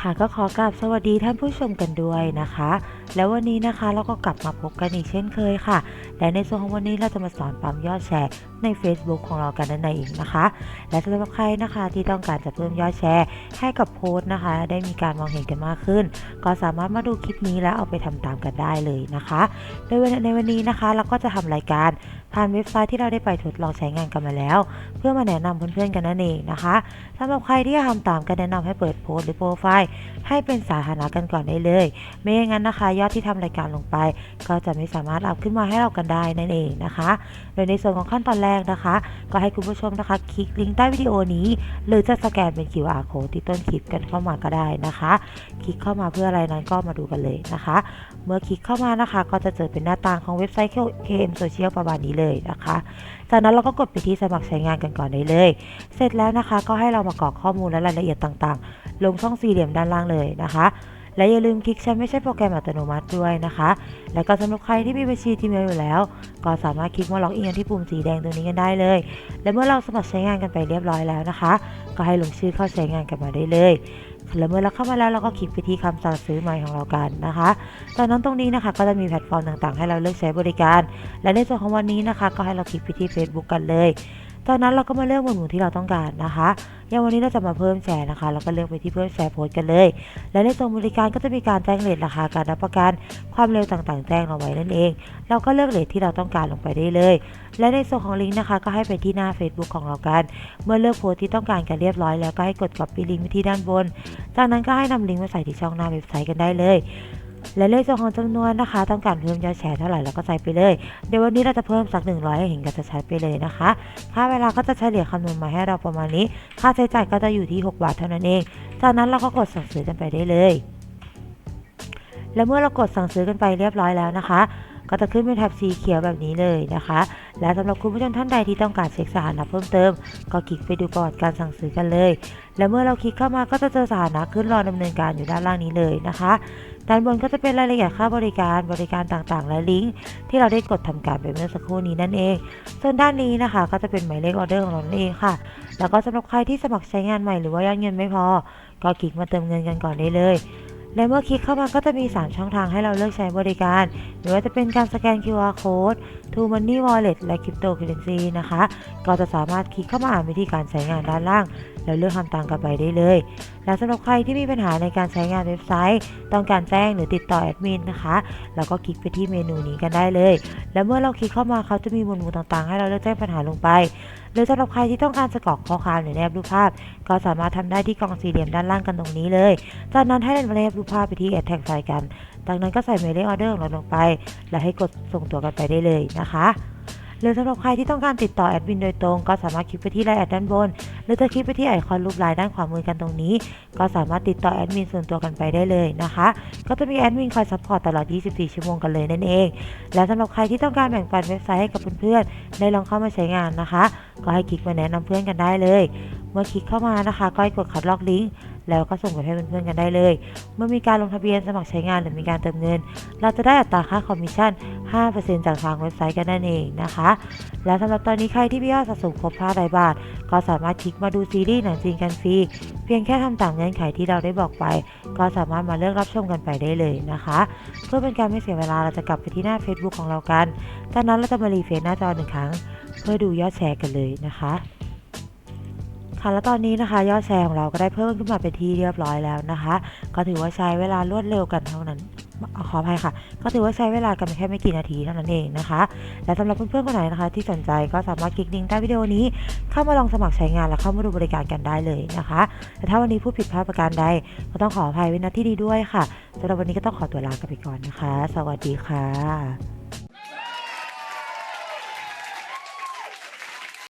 ค่ะก็ขอกราบสวัสดีท่านผู้ชมกันด้วยนะคะแล้ววันนี้นะคะเราก็กลับมาพบกันอีกเช่นเคยค่ะ และในส่วนของวันนี้เราจะมาสอนปั๊มยอดแชร์ใน Facebook ของเรากันนั่นเองนะคะ และสำหรับใครนะคะที่ต้องการจะเพิ่มยอดแชร์ ให้กับโพสต์นะคะ ได้มีการมองเห็นกันมากขึ้น ก็สามารถมาดูคลิปนี้แล้วเอาไปทำตามกันได้เลยนะคะ โดยในวันนี้นะคะ เราก็จะทำรายการผ่านเว็บไซต์ที่เราได้ไปทดลองใช้งานกันมาแล้ว เพื่อมาแนะนำเพื่อนๆกันนั่นเองนะคะสำหรับใครที่จะทำตามก็แนะนำให้เปิดโพสต์หรือโปรไฟล์ให้เป็นสาธารณะกันก่อนได้เลย ไม่อย่างนั้นนะคะยอดที่ทำรายการลงไป ก็จะไม่สามารถอัพขึ้นมาให้เรากันได้นั่นเองนะคะ โดยในส่วนของขั้นตอนแรกนะคะ ก็ให้คุณผู้ชมนะคะ คลิกลิงก์ใต้วิดีโอนี้ หรือจะสแกนเป็น QR code ที่ต้นคลิปกันเข้ามาก็ได้นะคะ คลิกเข้ามาเพื่ออะไรนั้นก็มาดูกันเลยนะคะ เมื่อคลิกเข้ามานะคะ ก็จะเจอเป็นหน้าต่างของเว็บไซต์ KM Social ประมาณนี้เลยนะคะ จากนั้นเราก็กดไปที่สมัครใช้งานกันก่อนได้เลย เสร็จแล้วนะคะ ก็ให้เรามากรอกข้อมูลและรายละเอียดต่างๆ ลงช่องสี่เหลี่ยมด้านล่างเลยนะคะ และอย่าลืมคลิกใช้ไม่ใช่โปรแกรมอัตโนมัติด้วยนะคะ และก็สำหรับใครที่มีบัญชี Gmail อยู่แล้ว ก็สามารถคลิกมาล็อกอินที่ปุ่มสีแดงตรงนี้กันได้เลย และเมื่อเราสมัครใช้งานกันไปเรียบร้อยแล้วนะคะ ก็ให้ลงชื่อเข้าใช้งานกันมาได้เลยและเมื่อเราเข้ามาแล้วเราก็คลิกไปที่คำสั่งซื้อใหม่ของเรากันนะคะจากนั้นตรงนี้นะคะก็จะมีแพลตฟอร์มต่างๆ ให้เราเลือกใช้บริการ และในส่วนของวันนี้นะคะ ก็ให้เราคลิกไปที่ Facebook กันเลย จากนั้นเราก็มาเลือกหมวดหมู่ที่เราต้องการนะคะอย่างวันนี้เราจะมาเพิ่มแชร์นะคะ เราก็เลือกไปที่เพิ่มแชร์โพสกันเลย และในส่วนบริการก็จะมีการแจ้งเลทราคาการรับประกันความเร็วต่างๆ แจ้งเอาไว้นั่นเอง เราก็เลือกเลทที่เราต้องการลงไปได้เลย และในส่วนของลิงก์นะคะ ก็ให้ไปที่หน้า Facebook ของเรากัน เมื่อเลือกโพสที่ต้องการกันเรียบร้อยแล้วก็ให้กด copy ลิงก์ไปที่ด้านบน จากนั้นก็ให้นำลิงก์มาใส่ที่ช่องหน้าเว็บไซต์กันได้เลย และเลขส่วนของจำนวนนะคะต้องการเพิ่มยอดแชร์เท่าไหร่เราก็ใส่ไปเลย เดี๋ยววันนี้เราจะเพิ่มสัก 100ให้เห็นกันจะชัดไปเลยนะคะ ค่าเวลาก็จะเฉลี่ยคำนวณมาให้เราประมาณนี้ ค่าใช้จ่ายก็จะอยู่ที่ 6 บาทเท่านั้นเอง จากนั้นเราก็กดสั่งซื้อกันไปได้เลย และเมื่อเรากดสั่งซื้อกันไปเรียบร้อยแล้วนะคะก็จะขึ้นเป็นแถบสีเขียวแบบนี้เลยนะคะ และสำหรับคุณผู้ชมท่านใดที่ต้องการเช็คสถานะเพิ่มเติม ก็คลิกไปดูประวัติการสั่งซื้อกันเลย และเมื่อเราคลิกเข้ามาก็จะเจอสถานะขึ้นรอดำเนินการอยู่ด้านล่างนี้เลยนะคะ ด้านบนก็จะเป็นรายละเอียดค่าบริการบริการต่างๆ และลิงก์ที่เราได้กดทำการไปเมื่อสักครู่นี้นั่นเอง ส่วนด้านนี้นะคะ ก็จะเป็นหมายเลขออเดอร์ของเราเองค่ะ แล้วก็สำหรับใครที่สมัครใช้งานใหม่หรือว่ายอดเงินไม่พอ ก็คลิกมาเติมเงินกันก่อนได้เลย และเมื่อคลิกเข้ามาก็จะมี 3 ช่องทางให้เราเลือกใช้บริการ หรือว่าจะเป็นการสแกน QR Code To Money Wallet และ Cryptocurrency นะคะ ก็จะสามารถคลิกเข้ามาอ่านวิธีการใช้งานด้านล่าง แล้วเลือกทำตามกันไปได้เลย และสำหรับใครที่มีปัญหาในการใช้งานเว็บไซต์ ต้องการแจ้งหรือติดต่อแอดมินนะคะเราก็คลิกไปที่เมนูนี้กันได้เลย และเมื่อเราคลิกเข้ามาเขาจะมีหมวดหมู่ต่างๆ ให้เราเลือกแจ้งปัญหาลงไป หรือสำหรับใครที่ต้องการจะกรอกข้อความหรือแนบรูปภาพ ก็สามารถทำได้ที่กล่องสี่เหลี่ยมด้านล่างกันตรงนี้เลย จากนั้นให้เราแนบรูปภาพไปที่แอดแท็กไฟกัน จากนั้นก็ใส่หมายเลขออเดอร์ของเราลงไป และให้กดส่งตัวกันไปได้เลยนะคะ หรือสำหรับใครที่ต้องการติดต่อแอดมินโดยตรง ก็สามารถคลิกไปที่ไลน์แอดด้านบน หรือจะคลิกไปที่ไอคอนรูปลายด้านขวามือกันตรงนี้ ก็สามารถติดต่อแอดมินส่วนตัวกันไปได้เลยนะคะ ก็จะมีแอดมินคอยซัพพอร์ตตลอด 24 ชั่วโมงกันเลยนั่นเอง และสำหรับใครที่ต้องการแบ่งปันเว็บไซต์ให้กับเพื่อนๆได้ลองเข้ามาใช้งานนะคะ ก็ให้คลิกมาแนะนำเพื่อนกันได้เลย เมื่อคลิกเข้ามานะคะ ก็ให้กดคัดลอกลิงก์แล้วก็ส่งไปให้เพื่อนๆกันได้เลย เมื่อมีการลงทะเบียนสมัครใช้งานหรือมีการเติมเงิน เราจะได้อัตราค่าคอมมิชชั่น 5%จากทางเว็บไซต์กันนั่นเองนะคะ และสำหรับตอนนี้ใครที่มียอดสะสมครบ500บาท ก็สามารถคลิกมาดูซีรีส์หนังจีนกันฟรี เพียงแค่ทำตามเงื่อนไขที่เราได้บอกไป ก็สามารถมาเลือกรับชมกันไปได้เลยนะคะ เพื่อเป็นการไม่เสียเวลาเราจะกลับไปที่หน้า Facebook ของเรากัน จากนั้นเราจะมารีเฟซหน้าจอหนึ่งครั้ง เพื่อดูยอดแชร์กันเลยนะคะ ค่ะแล้วตอนนี้นะคะยอดแชร์ของเราก็ได้เพิ่มขึ้นมาเป็นที่เรียบร้อยแล้วนะคะ ก็ถือว่าใช้เวลารวดเร็วกันเท่านั้นขออภัยค่ะ ก็ถือว่าใช้เวลากันแค่ไม่กี่นาทีเท่านั้นเองนะคะ และสำหรับเพื่อนๆคนไหนนะคะ ที่สนใจก็สามารถคลิกลิงก์ใต้วิดีโอนี้ เข้ามาลองสมัครใช้งานและเข้ามาดูบริการกันได้เลยนะคะ แต่ถ้าวันนี้พูดผิดพลาดประการใด ก็ต้องขออภัยไว้ณที่นี้ด้วยค่ะสำหรับวันนี้ก็ต้องขอตัวลากันไปก่อนนะคะ สวัสดีค่ะ